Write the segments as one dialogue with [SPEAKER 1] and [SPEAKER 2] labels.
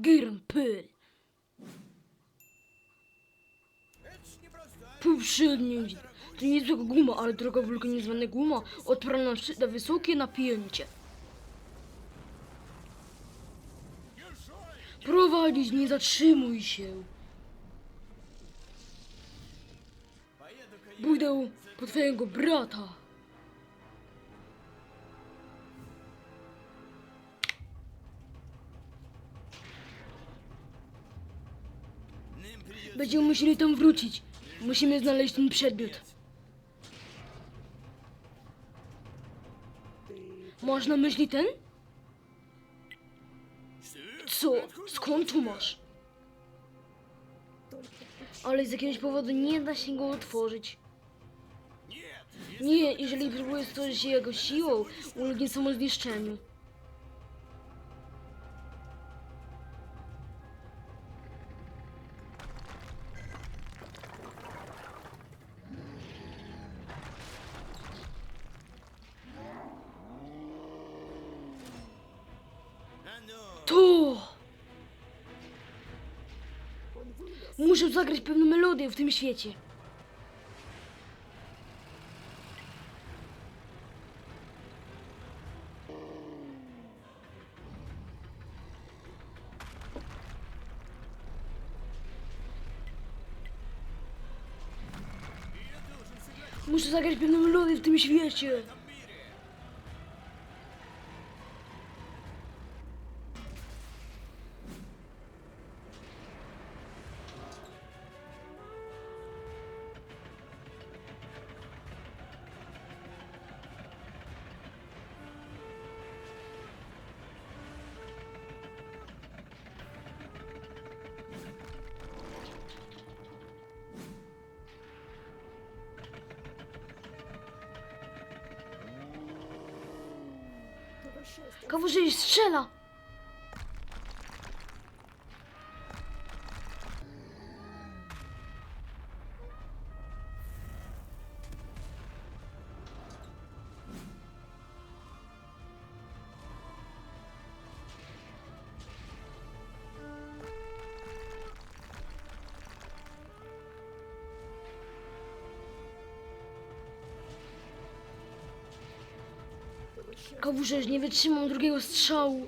[SPEAKER 1] Giram pyl. Poprzedni to nie tylko guma, ale droga wulkanizowana guma odporna na wszy- na wysokie napięcie. Prowadzić, nie zatrzymuj się. Pójdę po twojego brata. Będziemy musieli tam wrócić. Musimy znaleźć ten przedmiot. Masz na myśli ten? Co? Skąd tu masz? Ale z jakiegoś powodu nie da się go otworzyć. Nie, jeżeli próbujesz stworzyć jego siłą, ulegnie samozniszczeniu. Melodię w tym świecie. Muszę zagrać pewną melodię w tym świecie. Kaworzyś strzela! Kawuszerz, nie wytrzymam drugiego strzału.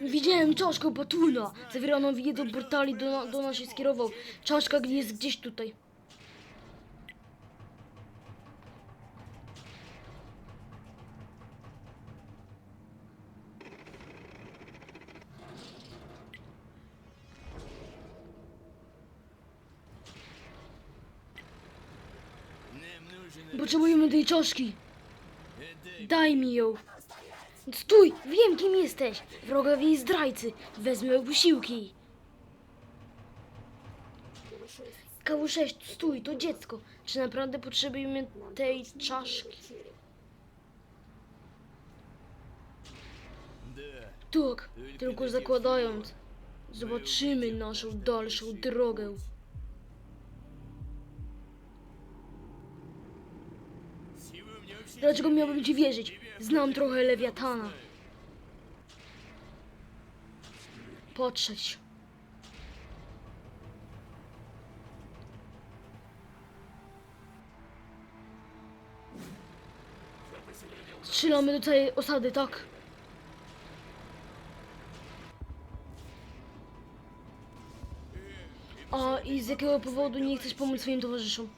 [SPEAKER 1] Widziałem czaszkę Batuna. Zawierano wiedzę portali do, na- do nas się skierował. Czaszka jest gdzieś tutaj. Potrzebujemy tej czaszki. Daj mi ją. Stój! Wiem, kim jesteś! Wrogowie i zdrajcy! Wezmę posiłki! Kawu6, stój, to dziecko! Czy naprawdę potrzebujemy tej czaszki? Tak, tylko zakładając. Zobaczymy naszą dalszą drogę. Dlaczego miałbym ci wierzyć? Znam trochę lewiatana. Patrzeć. Strzelamy do całej osady, tak? A i z jakiego powodu nie chcesz pomóc swoim towarzyszom?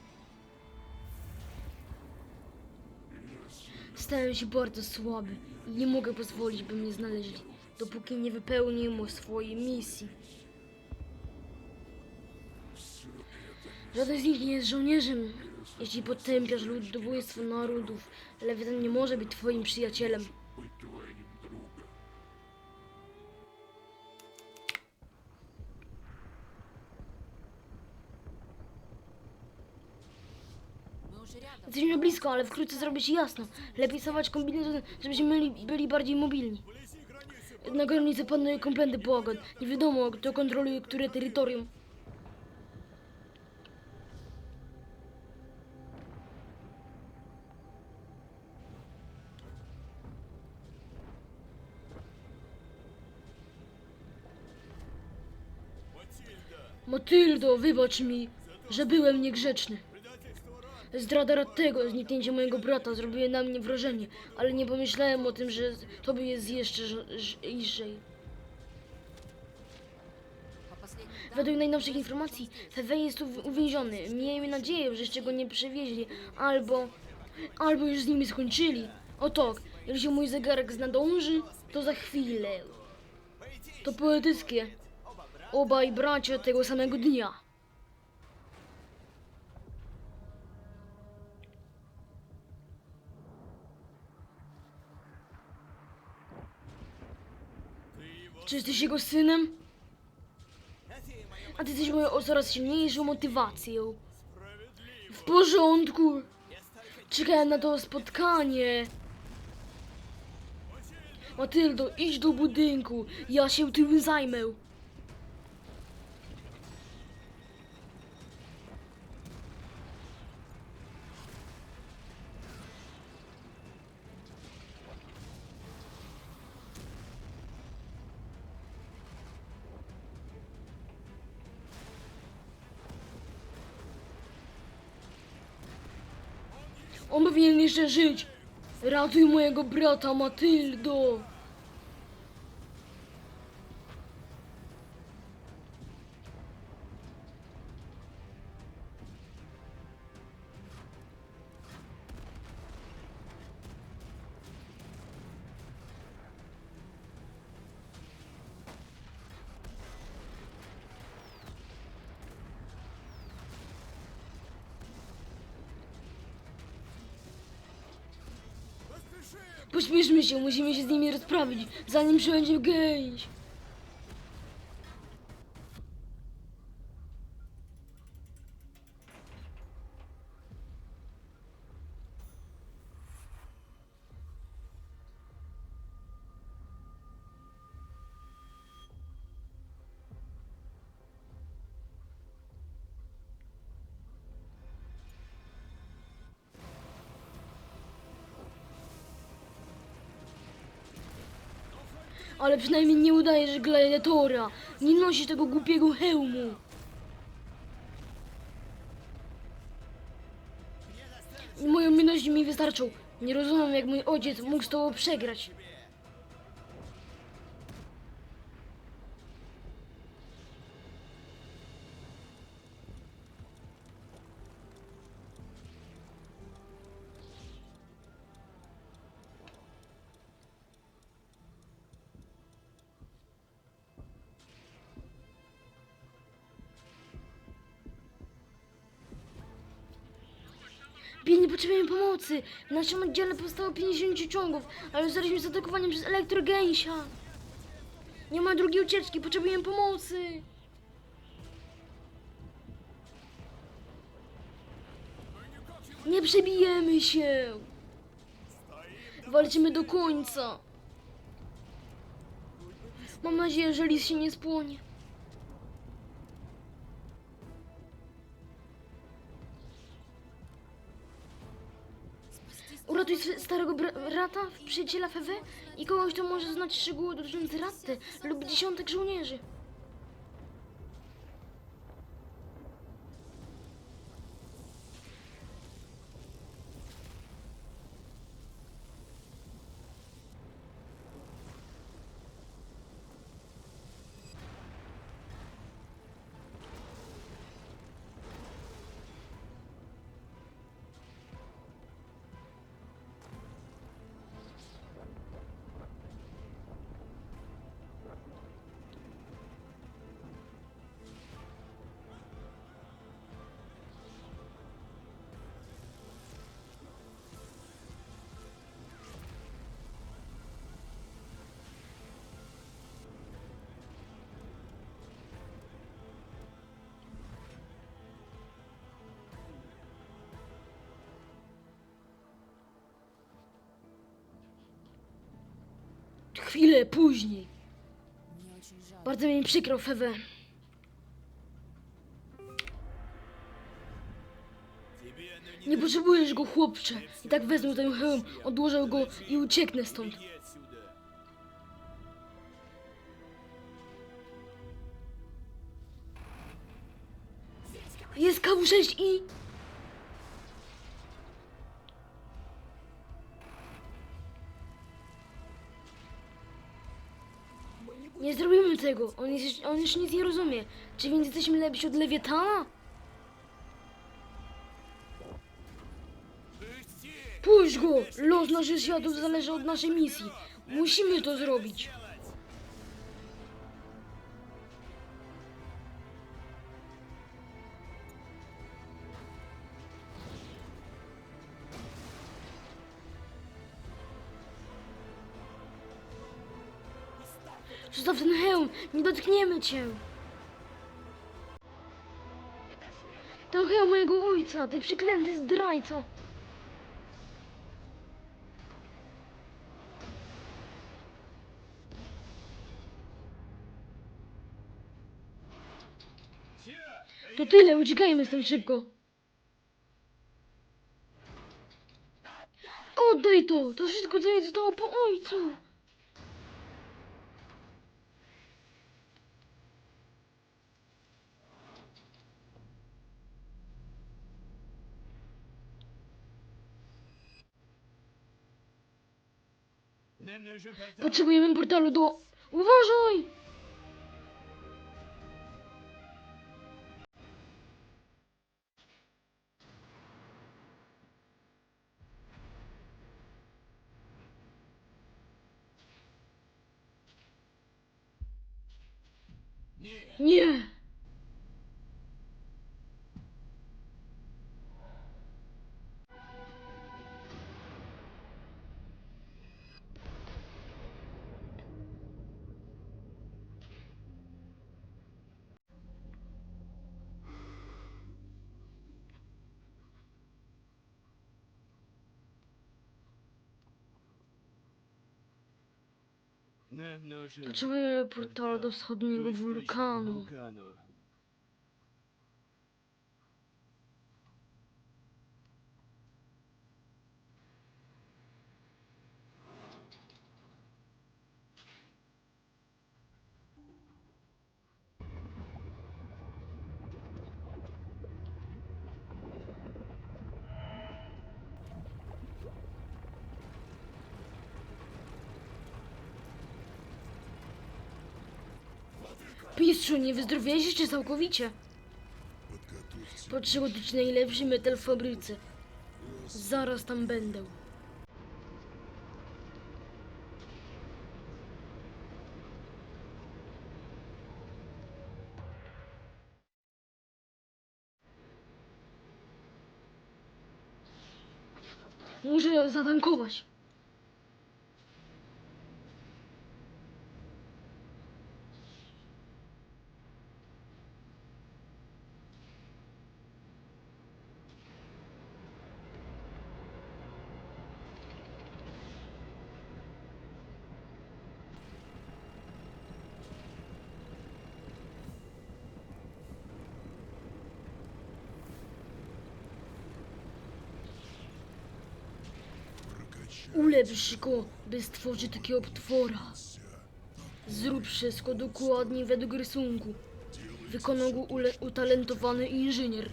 [SPEAKER 1] Stałem się bardzo słaby i nie mogę pozwolić, by mnie znaleźli, dopóki nie wypełnię swojej misji. Żaden z nich nie jest żołnierzem. Jeśli potępiasz ludobójstwo narodów, Lewiatan nie może być twoim przyjacielem. Blisko, ale wkrótce zrobi się jasno. Lepiej stawać kombinezon, żebyśmy byli, byli bardziej mobilni. Na granicy panuje kompletny bałagan. Nie wiadomo, kto kontroluje które terytorium. Matyldo, wybacz mi, że byłem niegrzeczny. Zdrada Rattego, zniknięcie mojego brata zrobiły na mnie wrażenie, ale nie pomyślałem o tym, że tobie jest jeszcze lżej. Według najnowszych informacji, Fewe jest tu uwięziony. Miejmy nadzieję, że jeszcze go nie przewieźli, albo... albo już z nimi skończyli. O tak, jeśli mój zegarek nadąży, to za chwilę. To poetyckie. Obaj bracia tego samego dnia. Czy jesteś jego synem? A ty jesteś moją coraz silniejszą motywacją. W porządku. Czekałem na to spotkanie. Matyldo, idź do budynku. Ja się tym zajmę. On powinien jeszcze żyć. Ratuj mojego brata, Matyldo. Pośpieszmy się, musimy się z nimi rozprawić, zanim przyjdzie gęś. Ale przynajmniej nie udajesz gladiatora. Nie nosisz tego głupiego hełmu. Moje umiejętności mi wystarczą. Nie rozumiem, jak mój ojciec mógł z tobą przegrać. Potrzebujemy pomocy. W naszym oddziale powstało 50 ciągów, ale zostaliśmy zaatakowani przez elektrogęsia. Nie ma drugiej ucieczki, potrzebujemy pomocy. Nie przebijemy się. Walczymy do końca. Mam nadzieję, że się nie spłonie. Uratuj swe- starego bra- brata, przyjaciela Fewe i kogoś, kto może znać szczegóły dotyczące Ratty lub dziesiątek żołnierzy. Chwilę później. Bardzo mi przykro, Fewe. Nie potrzebujesz go, chłopcze. I tak wezmę ten hełm, odłożę go i ucieknę stąd. Jest KW6 i... Nie zrobimy tego. On, jest, on już nic nie rozumie. Czy więc jesteśmy lepsi od Lewiatana? Puść go! Los naszych światów zależy od naszej misji. Musimy to zrobić. Zostaw ten hełm, nie dotkniemy cię. To hełm mojego ojca, ty przeklęty zdrajco. To tyle, uciekajmy stąd szybko. Oddaj to! To wszystko, co jej zostało po ojcu! Potrzebujemy portalu do... Uważaj! Nie! Potrzebujemy portalu do wschodniego wulkanu. Mistrzu, nie wyzdrowiałeś jeszcze całkowicie. Potrzebujesz najlepszy metal w fabryce. Zaraz tam będę. Muszę zatankować. Ulepsz go, by stworzyć takiego potwora. Zrób wszystko dokładnie według rysunku. Wykonał go utalentowany inżynier.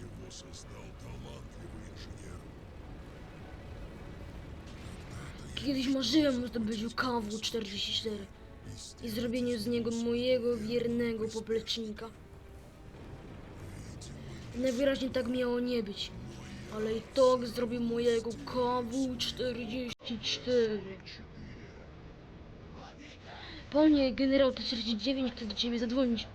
[SPEAKER 1] Kiedyś marzyłem o zdobyciu KW-44 i zrobieniu z niego mojego wiernego poplecznika. Najwyraźniej tak miało nie być, ale i tak zrobił mojego KW-44. Panie generał T-49 chce do ciebie zadzwonić.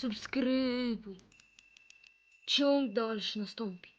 [SPEAKER 1] субскрибуй. Чем дальше наступит?